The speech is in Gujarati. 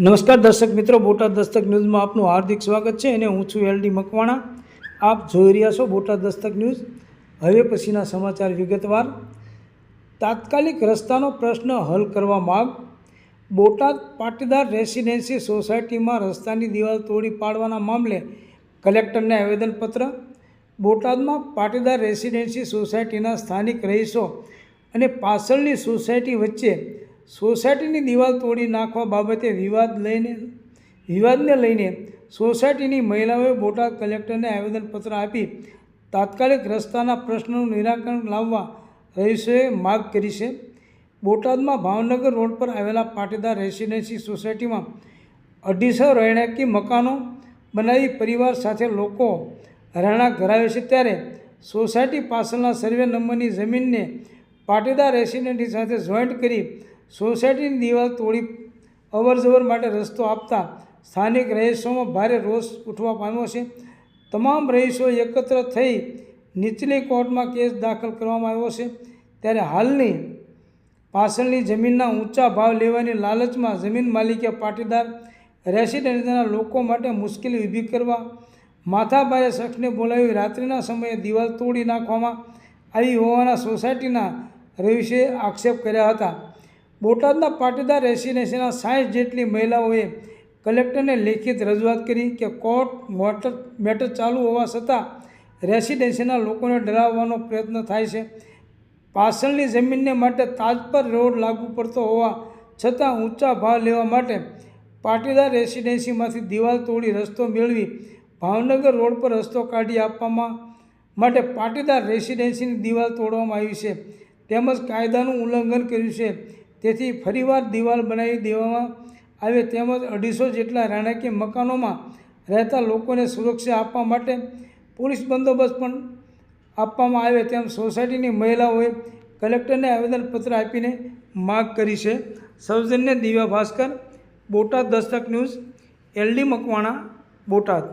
નમસ્કાર દર્શક મિત્રો, બોટાદ દસ્તક ન્યૂઝમાં આપનું હાર્દિક સ્વાગત છે અને હું છું એલડી મકવાણા. આપ જોઈ રહ્યા છો બોટાદ દસ્તક ન્યૂઝ. હવે પછીના સમાચાર વિગતવાર. તાત્કાલિક રસ્તાનો પ્રશ્ન હલ કરવા માંગ. બોટાદ પાટીદાર રેસિડેન્સી સોસાયટીમાં રસ્તાની દિવાલ તોડી પાડવાના મામલે કલેક્ટરને આવેદનપત્ર. બોટાદમાં પાટીદાર રેસિડેન્સી સોસાયટીના સ્થાનિક રહીશો અને પાછળની સોસાયટી વચ્ચે સોસાયટીની દિવાલ તોડી નાખવા બાબતે વિવાદ લઈને, વિવાદને લઈને સોસાયટીની મહિલાઓએ બોટાદ કલેક્ટરને આવેદનપત્ર આપી તાત્કાલિક રસ્તાના પ્રશ્નનું નિરાકરણ લાવવા રહીશોએ માગ કરી છે. બોટાદમાં ભાવનગર રોડ પર આવેલા પાટીદાર રેસિડેન્સી સોસાયટીમાં અઢીસો રહેણાંકી મકાનો બનાવી પરિવાર સાથે લોકો રહેણાંક ધરાવે છે ત્યારે સોસાયટી પાછળના સર્વે નંબરની જમીનને પાટીદાર રેસિડેન્ટી સાથે જોઈન્ટ કરી સોસાયટીની દિવાલ તોડી અવરજવર માટે રસ્તો આપતા સ્થાનિક રહીશોમાં ભારે રોષ ઉઠવા પામ્યો છે. તમામ રહીશો એકત્ર થઈ નીચલી કોર્ટમાં કેસ દાખલ કરવામાં આવ્યો છે. ત્યારે હાલની પાછળની જમીનના ઊંચા ભાવ લેવાની લાલચમાં જમીન માલિકે પાટીદાર રેસિડેન્ટના લોકો માટે મુશ્કેલી ઊભી કરવા, માથાભારે શખ્સને બોલાવી રાત્રિના સમયે દિવાલ તોડી નાખવામાં આવી હોવાના સોસાયટીના રહીશોએ આક્ષેપ કર્યા હતા. બોટાદના પાટીદાર રેસિડેન્સીના સાઠ જેટલી મહિલાઓએ કલેક્ટરને લેખિત રજૂઆત કરી કે કોર્ટ મોટર મેટર ચાલુ હોવા છતાં રેસિડેન્સીના લોકોને ડરાવવાનો પ્રયત્ન થાય છે. પાછળની જમીનને માટે તાજપર રોડ લાગુ પડતો હોવા છતાં ઊંચા ભાવ લેવા માટે પાટીદાર રેસિડેન્સીમાંથી દિવાલ તોડી રસ્તો મેળવી ભાવનગર રોડ પર રસ્તો કાઢી આપવામાં માટે પાટીદાર રેસિડેન્સીની દિવાલ તોડવામાં આવી છે. તેમજ કાયદાનું ઉલ્લંઘન કર્યું છે. તેથી ફરીવાર દિવાલ બનાવી દેવામાં આવે તેમજ અઢીસો જેટલા રાણાકીય મકાનોમાં રહેતા લોકોને સુરક્ષા આપવા માટે પોલીસ બંદોબસ્ત પણ આપવામાં આવે તેમ સોસાયટીની મહિલાઓએ કલેક્ટરને આવેદનપત્ર આપીને માગ કરી છે. સૌજન્ય દિવ્યા ભાસ્કર, બોટાદ દસ્તક ન્યૂઝ, એલડી મકવાણા, બોટાદ.